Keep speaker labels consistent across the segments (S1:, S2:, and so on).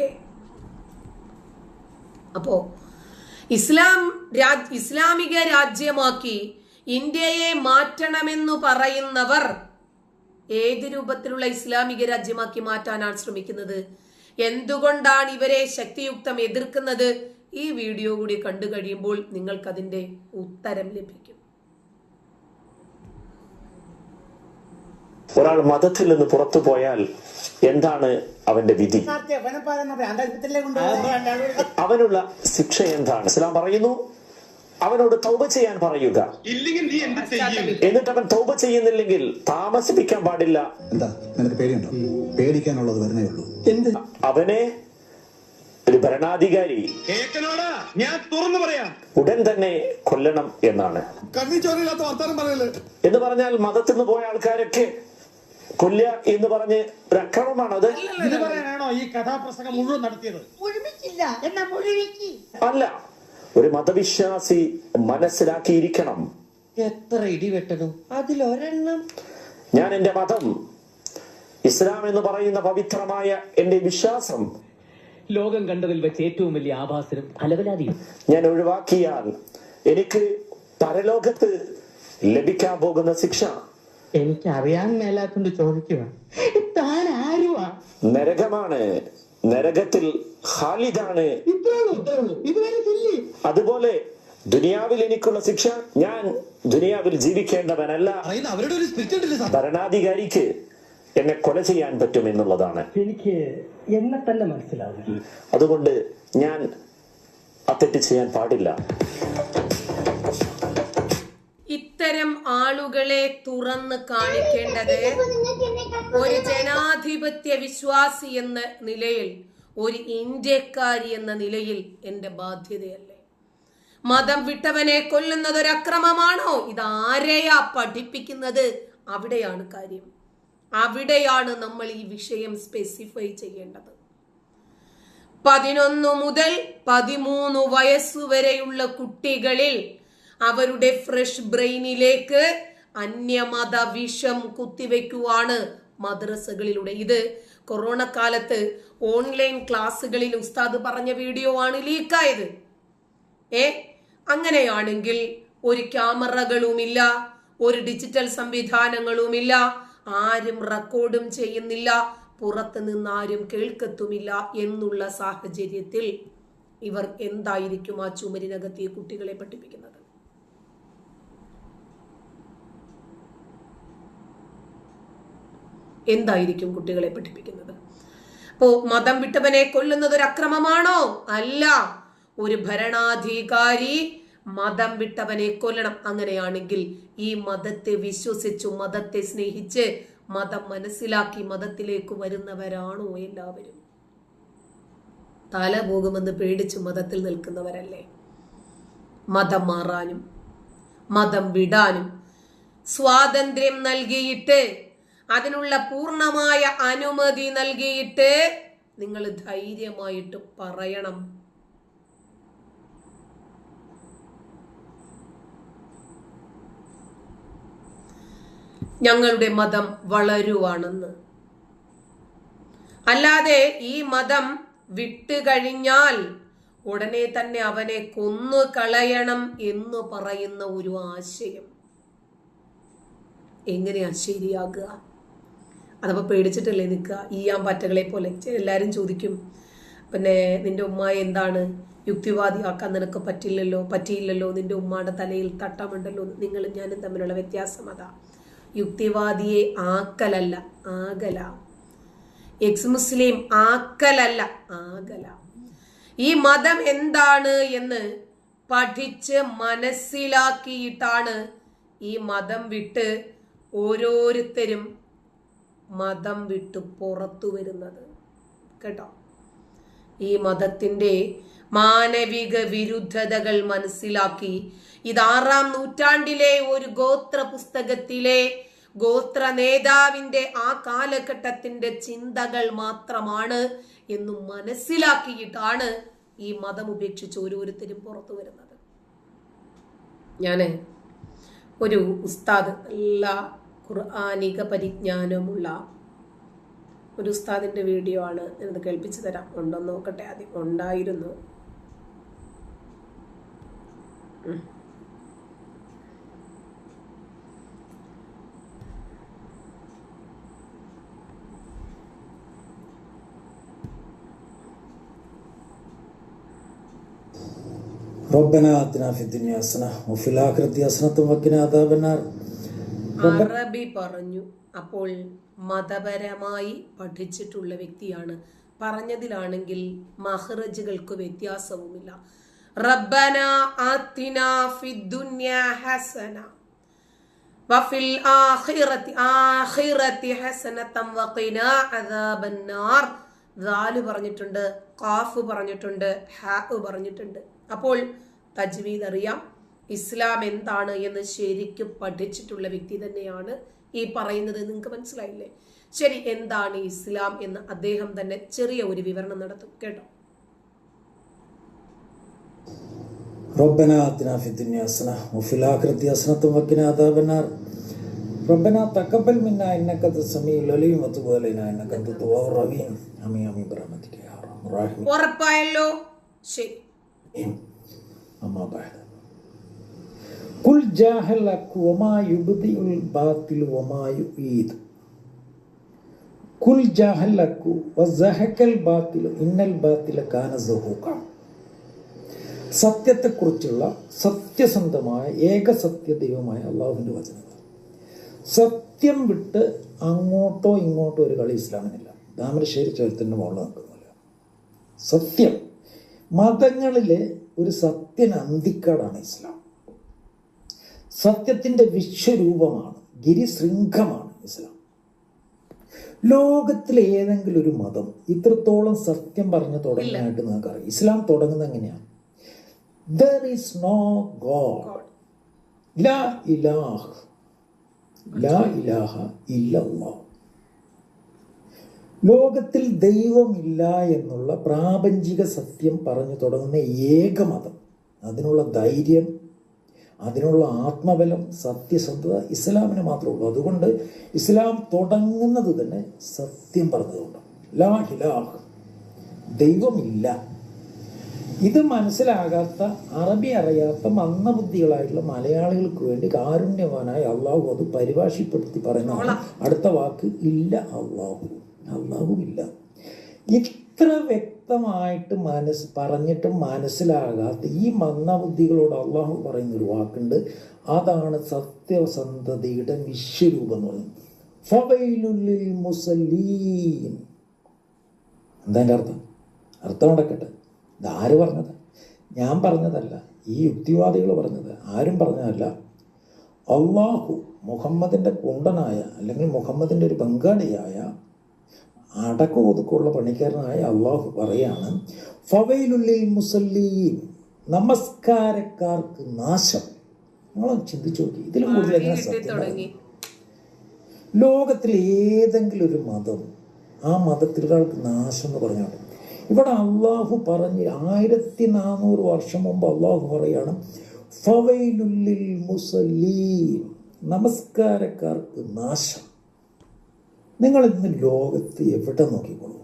S1: Okay. അപ്പോ ഇസ്ലാം രാജ് ഇസ്ലാമിക രാജ്യമാക്കി ഇന്ത്യയെ മാറ്റണമെന്ന് പറയുന്നവർ ഏത് രൂപത്തിലുള്ള ഇസ്ലാമിക രാജ്യമാക്കി മാറ്റാനാണ് ശ്രമിക്കുന്നത്? എന്തുകൊണ്ടാണ് ഇവരെ ശക്തിയുക്തം എതിർക്കുന്നത്? ഈ വീഡിയോ കൂടി കണ്ടു കഴിയുമ്പോൾ നിങ്ങൾക്കതിന്റെ ഉത്തരം ലഭിക്കും.
S2: ഒരാൾ മതത്തിൽ നിന്ന് പുറത്തു പോയാൽ എന്താണ് അവന്റെ വിധി? അവനുള്ള ശിക്ഷ എന്താണ്? ഇസ്ലാം പറയുന്നു അവനോട് തൗബ ചെയ്യാൻ പറയുക.
S3: ഇല്ലെങ്കിൽ നീ എന്ത് ചെയ്യും?
S2: എന്നിട്ട് അവൻ തൗബ ചെയ്യുന്നില്ലെങ്കിൽ താമസിപ്പിക്കാൻ പാടില്ല.
S4: എന്താ? നിനക്ക് പേടിയുണ്ടോ? പേടിക്കാനുള്ളത് വരുന്നേ ഉള്ളൂ. എന്ത്?
S2: അവനെ ഒരു ഭരണാധികാരി
S3: കേക്കനോടാ ഞാൻ തുറന്നു പറയാം.
S2: ഉടൻ തന്നെ കൊല്ലണം എന്നാണ്.
S4: കണ്ണി വർത്താനം പറയല്ലേ
S2: എന്ന് പറഞ്ഞാൽ മതത്തിൽ നിന്ന് പോയ ആൾക്കാരൊക്കെ കൊല്ലുക എന്ന് പറഞ്ഞ് ഒരു അക്രമമാണോ അത്?
S5: ഇത് പറയാനാണോ ഈ കഥാപ്രസംഗം മുഴുവൻ നടത്തിയത്?
S6: മുഴുമിച്ചില്ല എന്നാ മുഴുവിക്ക്.
S2: അല്ല ഒരു മതവിശ്വാസി മനസ്സിലാക്കിയിരിക്കണം.
S7: എത്ര ഇടിവെട്ടണം അതിലൊരെണ്ണം.
S2: ഞാൻ എന്റെ മതം ഇസ്ലാം എന്ന് പറയുന്ന പവിത്രമായ എന്റെ വിശ്വാസം.
S8: ലോകം കണ്ടതിൽ വെച്ച് ഏറ്റവും വലിയ ആഭാസനം അലവലാതിയും.
S2: ഞാൻ ഒഴിവാക്കിയാൽ എനിക്ക് പരലോകത്ത് ലഭിക്കാൻ പോകുന്ന ശിക്ഷ.
S7: എനിക്ക് അറിയാൻ മേലാത്തോണ്ട് ചോദിക്കുക താൻ ആരുവാ
S2: നരകമാണ്. നരകത്തിൽ ഖാലിദാണ്. അതുപോലെ ദുനിയാവിൽ എനിക്കുള്ള ശിക്ഷ ഞാൻ ദുനിയാവിൽ ജീവിക്കേണ്ടവനല്ല.
S4: പറയുന്ന അവരുടെ ഒരു സ്പിരിറ്റ് സാർ
S2: ഭരണാധികാരിക്ക് എന്നെ കൊല ചെയ്യാൻ പറ്റും എന്നുള്ളതാണ്.
S8: എനിക്ക് എന്നെ തന്നെ മനസ്സിലാവും
S2: അതുകൊണ്ട് ഞാൻ അത്തെറ്റ് തെറ്റ് ചെയ്യാൻ പാടില്ല.
S1: ആളുകളെ തുറന്ന് കാണിക്കേണ്ടത് ഒരു ജനാധിപത്യ വിശ്വാസി എന്ന നിലയിൽ ഒരു ഇന്ത്യക്കാരി എന്ന നിലയിൽ എന്റെ ബാധ്യതയല്ലേ? മതം വിട്ടവനെ കൊല്ലുന്നത് ഒരു അക്രമമാണോ? ഇതാരെയാ പഠിപ്പിക്കുന്നത്? അവിടെയാണ് കാര്യം. അവിടെയാണ് നമ്മൾ ഈ വിഷയം സ്പെസിഫൈ ചെയ്യേണ്ടത്. പതിനൊന്ന് മുതൽ പതിമൂന്ന് വയസ്സുവരെയുള്ള കുട്ടികളിൽ അവരുടെ ഫ്രഷ് ബ്രെയിനിലേക്ക് അന്യമത വിഷം കുത്തിവെക്കുവാണ് മദ്രസകളിലൂടെ. ഇത് കൊറോണ കാലത്ത് ഓൺലൈൻ ക്ലാസ്സുകളിൽ ഉസ്താദ് പറഞ്ഞ വീഡിയോ ആണ് ലീക്കായത്. ഏ? അങ്ങനെയാണെങ്കിൽ ഒരു ക്യാമറകളുമില്ല ഒരു ഡിജിറ്റൽ സംവിധാനങ്ങളുമില്ല ആരും റെക്കോർഡും ചെയ്യുന്നില്ല പുറത്ത് നിന്ന് ആരും കേൾക്കത്തുമില്ല എന്നുള്ള സാഹചര്യത്തിൽ ഇവർ എന്തായിരിക്കും ആ ചുമരിനകത്ത് കുട്ടികളെ പഠിപ്പിക്കുന്നത്? എന്തായിരിക്കും കുട്ടികളെ പഠിപ്പിക്കുന്നത്? അപ്പോ മതം വിട്ടവനെ കൊല്ലുന്നത് ഒരു അക്രമമാണോ? അല്ല. ഒരു ഭരണാധികാരി മതം വിട്ടവനെ കൊല്ലണം. അങ്ങനെയാണെങ്കിൽ ഈ മതത്തെ വിശ്വസിച്ചു മതത്തെ സ്നേഹിച്ച് മതം മനസ്സിലാക്കി മതത്തിലേക്ക് വരുന്നവരാണോ എല്ലാവരും? തല പോകുമെന്ന് പേടിച്ച് മതത്തിൽ നിൽക്കുന്നവരല്ലേ? മതം മാറാനും മതം വിടാനും സ്വാതന്ത്ര്യം നൽകിയിട്ട് അതിനുള്ള പൂർണമായ അനുമതി നൽകിയിട്ട് നിങ്ങൾ ധൈര്യമായിട്ട് പറയണം. ഞങ്ങളുടെ മതം വളരുവാണെന്ന്. അല്ലാതെ ഈ മതം വിട്ടുകഴിഞ്ഞാൽ ഉടനെ തന്നെ അവനെ കൊന്നു കളയണം എന്ന് പറയുന്ന ഒരു ആശയം. എങ്ങനെയാ ശരിയാകുക? അതപ്പോ പേടിച്ചിട്ടല്ലേ നിൽക്കുക ഈയാൻ പറ്റകളെ പോലെ എല്ലാവരും ചോദിക്കും. പിന്നെ നിന്റെ ഉമ്മ എന്താണ്? യുക്തിവാദിയാക്കാൻ നിനക്ക് പറ്റില്ലല്ലോ? പറ്റിയില്ലല്ലോ? നിന്റെ ഉമ്മയുടെ തലയിൽ തട്ടമുണ്ടല്ലോ? നിങ്ങളും ഞാനും തമ്മിലുള്ള വ്യത്യാസം അതാ. യുക്തിവാദിയെ ആക്കലല്ല ആകല. എക്സ് മുസ്ലിം ആക്കലല്ല ആകല. ഈ മതം എന്താണ് എന്ന് പഠിച്ച് മനസ്സിലാക്കിയിട്ടാണ് ഈ മതം വിട്ട് ഓരോരുത്തരും മതം വിട്ട് പുറത്തു വരുന്നത്. കേട്ടോ? ഈ മതത്തിന്റെ മാനവിക വിരുദ്ധതകൾ മനസ്സിലാക്കി ഇത് ആറാം നൂറ്റാണ്ടിലെ ഒരു ഗോത്ര പുസ്തകത്തിലെ ഗോത്ര നേതാവിന്റെ ആ കാലഘട്ടത്തിന്റെ ചിന്തകൾ മാത്രമാണ് എന്ന് മനസ്സിലാക്കിയിട്ടാണ് ഈ മതം ഉപേക്ഷിച്ച് ഓരോരുത്തരും പുറത്തു വരുന്നത്. ഞാൻ ഒരു ഉസ്താദ് നല്ല ഖുർആാനിക പരിജ്ഞാനമുള്ള ഒരു ഉസ്താദിന്റെ വീഡിയോ ആണ് ഞാനത് കേൾപ്പിച്ചു തരാം ഉണ്ടോ എന്ന് നോക്കട്ടെ ആദ്യം ഉണ്ടായിരുന്നു ഉം.
S9: ربنا آتنا في الدنيا حسنة وفي الآخرة حسنة وقنا عذاب النار
S1: അറബി പറഞ്ഞു അപ്പോൾ മതപരമായി പഠിച്ചിട്ടുള്ള വ്യക്തിയാണ്. പറഞ്ഞതിലാണെങ്കിൽ മഹ്റജുകൾക്ക് വ്യത്യാസവുമില്ല. റബ്ബന ആത്തിന ഫിദ്ദുന്യ ഹസന. വഫിൽ ആഖിറതി ആഖിറതി ഹസനതം വഖിന അദാബന്നാർ. ദാൽ പറഞ്ഞിട്ടുണ്ട് കാഫ് പറഞ്ഞിട്ടുണ്ട് ഹാ പറഞ്ഞിട്ടുണ്ട്. അപ്പോൾ തജ്വീദ് അറിയാം. ഇസ്ലാം എന്താണ് എന്ന് ശരിക്കും പഠിച്ചിട്ടുള്ള വ്യക്തി തന്നെയാണ് ഈ പറയുന്നത് നിങ്ങൾക്ക് മനസ്സിലായില്ലേ? ശരി എന്താണ് ഇസ്ലാം എന്ന് അദ്ദേഹം തന്നെ ചെറിയ ഒരു വിവരണം നടത്തും കേട്ടോ.
S9: തഖബ്ബൽ ഇന്നക ഇന്നക റഹീം. ആമീൻ ആമീൻ റഹീം
S1: ഉറപ്പായല്ലോ? ശരി.
S9: കുൽ ജാഹൽ കുൽ ജാഹലക്കു വസഹക്കൽ ഇന്നൽ കാന സത്യത്തെക്കുറിച്ചുള്ള സത്യസന്ധമായ ഏക സത്യ ദൈവമായ അള്ളാഹുവിന്റെ വചനങ്ങൾ. സത്യം വിട്ട് അങ്ങോട്ടോ ഇങ്ങോട്ടോ ഒരു കളി ഇസ്ലാമിനില്ല. താമരശ്ശേരി ചോദ്യത്തിന്റെ മുകളിൽ നിൽക്കുന്നില്ല സത്യം. മതങ്ങളിലെ ഒരു സത്യൻ അന്തിക്കാടാണ് ഇസ്ലാം. സത്യത്തിന്റെ വിശ്വരൂപമാണ് ഗിരിശൃംഖമാണ് ഇസ്ലാം. ലോകത്തിലെ ഏതെങ്കിലും ഒരു മതം ഇത്രത്തോളം സത്യം പറഞ്ഞ് തുടങ്ങിയായിട്ട് നിങ്ങൾക്കറിയാം. ഇസ്ലാം തുടങ്ങുന്നത് എങ്ങനെയാണ് ദർ ഈസ് നോ ഗോഡ് ലാ ഇലാഹ്. ലാ ഇലാഹ ഇല്ലല്ലാഹ് ലോകത്തിൽ ദൈവമില്ല എന്നുള്ള പ്രാപഞ്ചിക സത്യം പറഞ്ഞു തുടങ്ങുന്ന ഏക മതം. അതിനുള്ള ധൈര്യം അതിനുള്ള ആത്മബലം സത്യസന്ധത ഇസ്ലാമിന് മാത്രമേ ഉള്ളൂ. അതുകൊണ്ട് ഇസ്ലാം തുടങ്ങുന്നത് തന്നെ സത്യം പറഞ്ഞതുകൊണ്ട് ലാ ഹിലാഹ് ദൈവമില്ല. ഇത് മനസ്സിലാകാത്ത അറബി അറിയാത്ത മന്ദബുദ്ധികളായിട്ടുള്ള മലയാളികൾക്ക് വേണ്ടി കാരുണ്യവാനായ അള്ളാഹു അത് പരിഭാഷപ്പെടുത്തി പറയുന്നതാണ്. അടുത്ത വാക്ക് ഇല്ല അള്ളാഹു. അള്ളാഹു ഇല്ല ഇത്ര വ്യക്തമായിട്ട് മനസ്സ് പറഞ്ഞിട്ടും മനസ്സിലാകാത്ത ഈ മന്ദബുദ്ധികളോട് അള്ളാഹു പറയുന്നൊരു വാക്കുണ്ട്. അതാണ് സത്യസന്ധതയുടെ വിശ്വരൂപം എന്ന് പറയുന്നത്. ഫവൈലുല്ലിൽ മുസല്ലീൻ എന്താ എന്റെ അർത്ഥം? അർത്ഥം നടക്കട്ടെ ഇതാര് പറഞ്ഞത്? ഞാൻ പറഞ്ഞതല്ല. ഈ യുക്തിവാദികൾ പറഞ്ഞത്. ആരും പറഞ്ഞതല്ല. അള്ളാഹു മുഹമ്മദിന്റെ കുണ്ടനായ അല്ലെങ്കിൽ മുഹമ്മദിന്റെ ഒരു ബംഗാളിയായ അടക്ക ഒതുക്കമുള്ള പണിക്കാരനായ അള്ളാഹു പറയാണ് ഫവയിലുള്ളിൽ മുസല്ലീൻ നമസ്കാരക്കാർക്ക് നാശം. നിങ്ങളൊന്ന് ചിന്തിച്ചു നോക്കി. ഇതിലും കൂടുതൽ എങ്ങനെ സത്യം ലോകത്തിൽ ഏതെങ്കിലും ഒരു മതം ആ മതത്തിൽ ഒരാൾക്ക് നാശം എന്ന് പറഞ്ഞാണ് ഇവിടെ അള്ളാഹു പറഞ്ഞ് ആയിരത്തി നാനൂറ് വർഷം മുമ്പ് അള്ളാഹു പറയാണ് ഫവയിലുള്ളിൽ മുസല്ലീൻ നമസ്കാരക്കാർക്ക് നാശം. നിങ്ങൾ ഇന്ന് ലോകത്ത് എവിടെ നോക്കിക്കോളൂ?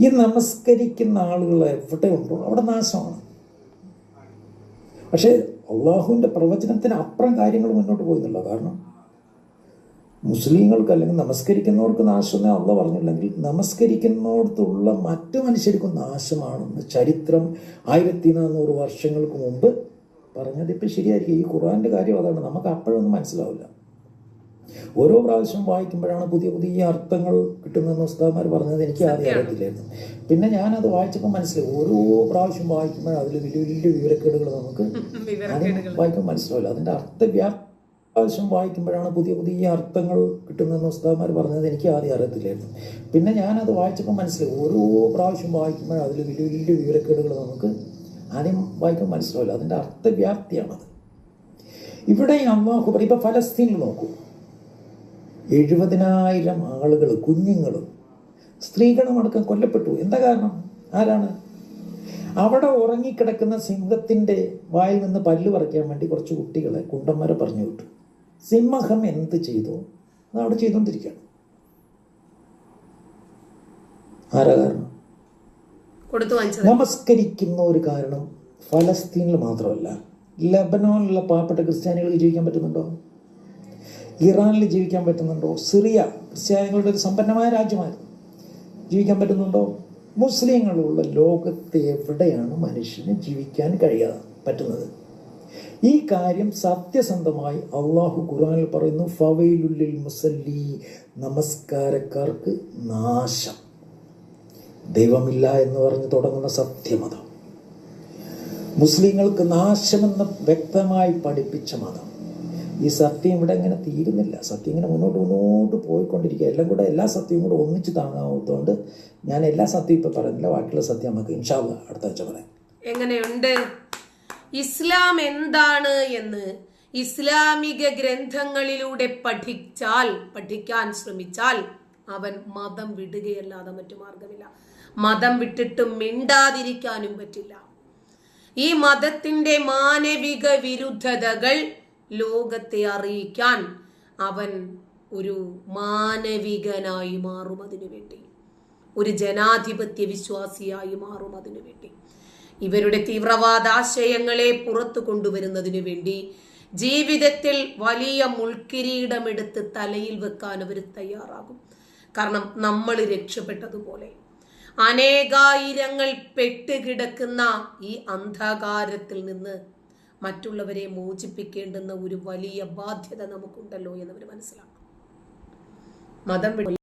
S9: ഈ നമസ്കരിക്കുന്ന ആളുകൾ എവിടെ ഉണ്ടോ അവിടെ നാശമാണ്. പക്ഷേ അള്ളാഹുവിന്റെ പ്രവചനത്തിന് അപ്പുറം കാര്യങ്ങൾ മുന്നോട്ട് പോയിരുന്നില്ല കാരണം മുസ്ലിങ്ങൾക്ക് അല്ലെങ്കിൽ നമസ്കരിക്കുന്നവർക്ക് നാശമെന്ന് അള്ള പറഞ്ഞില്ലെങ്കിൽ നമസ്കരിക്കുന്നോടത്തുള്ള മറ്റു മനുഷ്യർക്കും നാശമാണെന്ന് ചരിത്രം ആയിരത്തി നാനൂറ് വർഷങ്ങൾക്ക് മുമ്പ് പറഞ്ഞത് ഇപ്പം ശരിയായിരിക്കും. ഈ ഖുറാന്റെ കാര്യം അതാണ്. നമുക്ക് അപ്പോഴൊന്നും മനസ്സിലാവില്ല. ഓരോ പ്രാവശ്യം വായിക്കുമ്പോഴാണ് പുതിയ പുതിയ അർത്ഥങ്ങൾ കിട്ടുന്നതെന്ന് ഉസ്താദ്മാർ പറഞ്ഞത് എനിക്ക് ആദ്യം അറിയത്തില്ലായിരുന്നു. പിന്നെ ഞാനത് വായിച്ചപ്പോൾ മനസ്സിലായി ഓരോ പ്രാവശ്യം വായിക്കുമ്പോൾ അതിൽ വലിയ വലിയ വിവരക്കേടുകൾ നമുക്ക് വായിക്കാൻ മനസ്സിലാവില്ല. അതിന്റെ അർത്ഥവ്യാ പ്രാവശ്യം വായിക്കുമ്പോഴാണ് പുതിയ പുതിയ അർത്ഥങ്ങൾ കിട്ടുന്നതെന്ന് ഉസ്താദ്മാർ പറഞ്ഞത് എനിക്ക് ആദ്യം അറിയത്തില്ലായിരുന്നു. പിന്നെ ഞാനത് വായിച്ചപ്പോൾ മനസ്സിലായി ഓരോ പ്രാവശ്യം വായിക്കുമ്പോൾ അതിൽ വലിയ വലിയ വിവരക്കേടുകൾ നമുക്ക് ആദ്യം വായിക്കാൻ മനസ്സിലാവില്ല. അതിന്റെ അർത്ഥവ്യാപ്തിയാണത്. ഇവിടെ അള്ളാഹു പറയും ഇപ്പം ഫലസ്തീനിൽ നോക്കൂ. എഴുപതിനായിരം ആളുകൾ കുഞ്ഞുങ്ങളും സ്ത്രീകളും അടക്കം കൊല്ലപ്പെട്ടു. എന്താ കാരണം? ആരാണ്? അവിടെ ഉറങ്ങിക്കിടക്കുന്ന സിംഹത്തിന്റെ വായിൽ നിന്ന് പല്ല് പറിക്കാൻ വേണ്ടി കുറച്ച് കുട്ടികളെ കുണ്ടന്മാരെ പറഞ്ഞു വിട്ടു. സിംഹം എന്ത് ചെയ്തു? അത് അവിടെ ചെയ്തുകൊണ്ടിരിക്കുകയാണ് ആരാ കാരണം? നമസ്കരിക്കുന്ന ഒരു കാരണം ഫലസ്തീനിൽ മാത്രമല്ല. ലബനോനിലുള്ള പാവപ്പെട്ട ക്രിസ്ത്യാനികൾക്ക് ജീവിക്കാൻ പറ്റുന്നുണ്ടോ? ഇറാനിൽ ജീവിക്കാൻ പറ്റുന്നുണ്ടോ? സിറിയ ക്രിസ്ത്യാനികളുടെ ഒരു സമ്പന്നമായ രാജ്യമായിരുന്നു ജീവിക്കാൻ പറ്റുന്നുണ്ടോ? മുസ്ലിങ്ങളുള്ള ലോകത്ത് എവിടെയാണ് മനുഷ്യന് ജീവിക്കാൻ കഴിയാതെ പറ്റുന്നത്? ഈ കാര്യം സത്യസന്ധമായി അള്ളാഹു ഖുറാനിൽ പറയുന്നു ഫവയിലുള്ളിൽ മുസല്ലി നമസ്കാരക്കാർക്ക് നാശം. ദൈവമില്ല എന്ന് പറഞ്ഞ് തുടങ്ങുന്ന സത്യമതം മുസ്ലിങ്ങൾക്ക് നാശമെന്ന് വ്യക്തമായി പഠിപ്പിച്ച മതം. ഈ സത്യം ഇവിടെ ഇങ്ങനെ തീരുന്നില്ല. സത്യം ഇങ്ങനെ മുന്നോട്ട് മുന്നോട്ട് പോയിക്കൊണ്ടിരിക്കുക. എല്ലാം കൂടെ എല്ലാ സത്യവും കൂടെ ഒന്നിച്ച് താങ്ങാവുന്നതുകൊണ്ട് ഞാൻ എല്ലാ സത്യവും ഇപ്പം പറയുന്നില്ല. ബാക്കിയുള്ള സത്യം നമുക്ക് ഇൻഷാല്ല അടുത്ത ആഴ്ച പറയാം.
S1: എങ്ങനെയുണ്ട്? ഇസ്ലാം എന്താണ് എന്ന് ഇസ്ലാമിക ഗ്രന്ഥങ്ങളിലൂടെ പഠിച്ചാൽ പഠിക്കാൻ ശ്രമിച്ചാൽ അവൻ മതം വിടുകയല്ലാതെ മറ്റു മാർഗമില്ല മതം വിട്ടിട്ട് മിണ്ടാതിരിക്കാനും പറ്റില്ല. ഈ മതത്തിന്റെ മാനവിക വിരുദ്ധതകൾ ലോകത്തെ അറിയിക്കാൻ അവൻ ഒരു മാനവികനായി മാറും അതിനു വേണ്ടി. ഒരു ജനാധിപത്യ വിശ്വാസിയായി മാറും അതിനു വേണ്ടി. ഇവരുടെ തീവ്രവാദാശയങ്ങളെ പുറത്തു കൊണ്ടുവരുന്നതിനു വേണ്ടി ജീവിതത്തിൽ വലിയ മുൾക്കിരീടമെടുത്ത് തലയിൽ വെക്കാൻ അവർ തയ്യാറാകും. കാരണം നമ്മൾ രക്ഷപ്പെട്ടതുപോലെ. അനേകായിരങ്ങൾ പെട്ടുകിടക്കുന്ന ഈ അന്ധകാരത്തിൽ നിന്ന് മറ്റുള്ളവരെ മോചിപ്പിക്കേണ്ടുന്ന ഒരു വലിയ ബാധ്യത നമുക്കുണ്ടല്ലോ എന്നവർ മനസ്സിലാക്കും. മതം